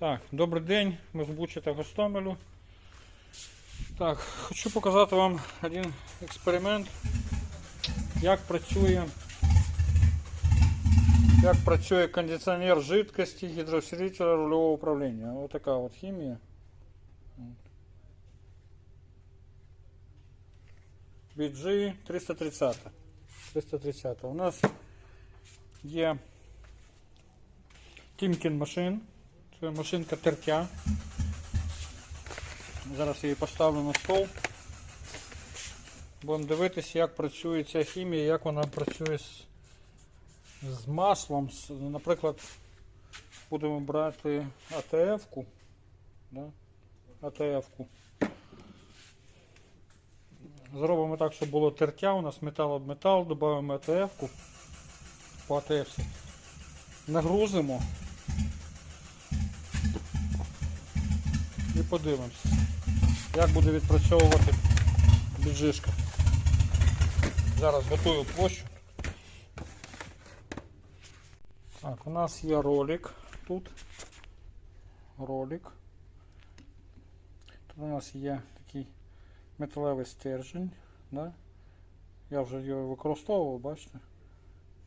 Так, добрий день, ми з Бучі та Гостомелю. Так, хочу показати вам один експеримент, як працює, як працює кондиціонер жидкості гідроусилителя рульового управління. Ось така от хімія. BG 330. 330. У нас є Тімкін машин. Машинка тертя. Зараз її поставлю на стол. Будемо дивитися, як працює ця хімія, як вона працює з, з маслом. Наприклад, будемо брати АТФ-ку. Да? АТФ-ку. Зробимо так, щоб було тертя, у нас метал об метал, додаємо АТФ-ку по АТФ. Нагрузимо. І подивимося, як буде відпрацьовувати біджишка. Зараз готую площу. Так, у нас є ролик тут. Ролик. Тут у нас є такий металевий стержень. Да? Я вже його використовував, бачите?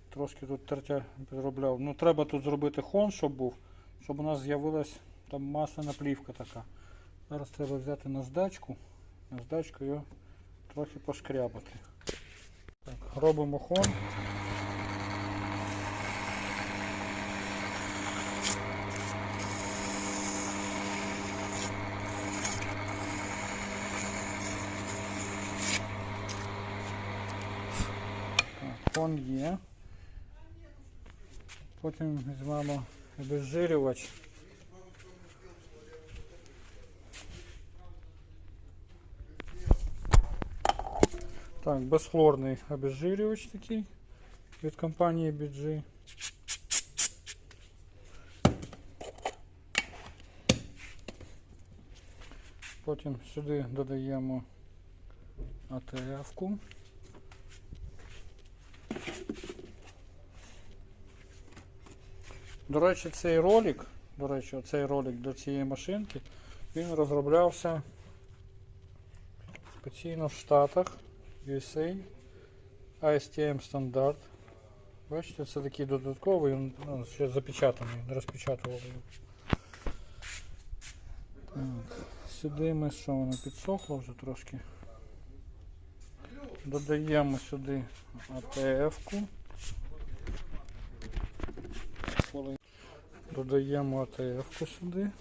Трошки тут тертя підробляв. Ну треба тут зробити хон, щоб був, щоб у нас з'явилась там масляна плівка така. Зараз треба взяти наждачку, наждачку його трохи пошкрябати. Так, робимо хон. Хон є. Потім візьмемо обезжирювач. Так, безхлорний обезжирювач такий від компанії BG. Потім сюди додаємо АТФ-ку. До речі, цей ролик, до речі, цей ролик до цієї машинки, він розроблявся спеційно в Штатах, USA, ASTM стандарт. Бачите, це такий додатковий, він ну, ще запечатаний, не розпечатували його. Сюди ми що воно підсохло вже трошки. Додаємо сюди АТФ-ку. Додаємо АТФ-ку сюди.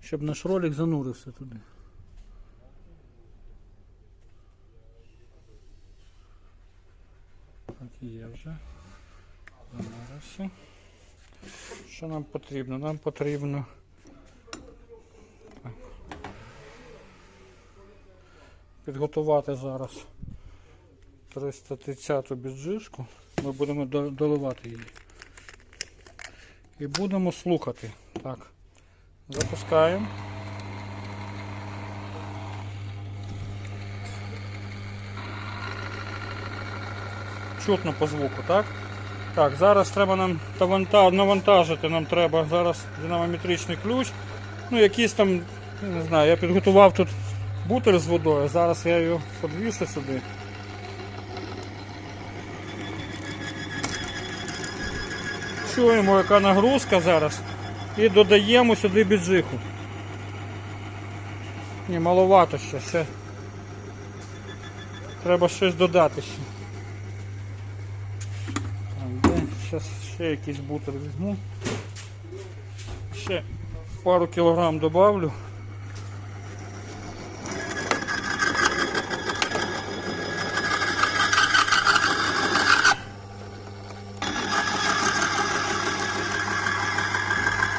Щоб наш ролик занурився туди. Так, вже. Що нам потрібно? Нам потрібно підготувати зараз 330 біджишку. Ми будемо доливати її. І будемо слухати. Так. Запускаємо. Чутно по звуку, так? Так, зараз треба нам навантажити, нам треба зараз динамометричний ключ. Ну, якийсь там, не знаю, я підготував тут бутер з водою, зараз я його подвішу сюди. Чуємо, яка нагрузка зараз. І додаємо сюди біджиху. Ні, маловато ще, ще. Треба щось додати ще. Так, де? Зараз ще якийсь бутер візьму. Ще пару кілограм добавлю.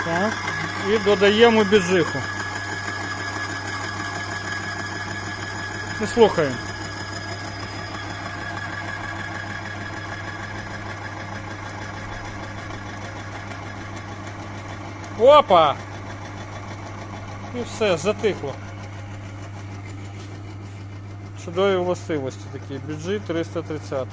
Так. І додаємо біджиху. І слухаємо. Опа! І все, затихло. Чудові властивості такі, бюджет 330.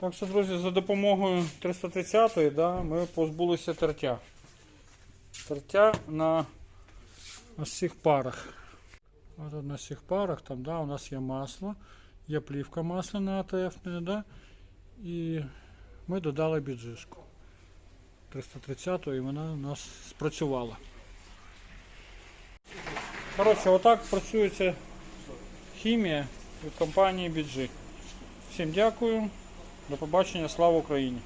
Так що, друзі, за допомогою 330 да, ми позбулися тертя. Тертя на ось цих парах. От на цих парах там да, у нас є масло, є плівка масляна АТФ, да, і ми додали біджишку. 330 і вона у нас спрацювала. Коротше, отак працює ця хімія від компанії BG. Всім дякую. До побачення, слава Україні!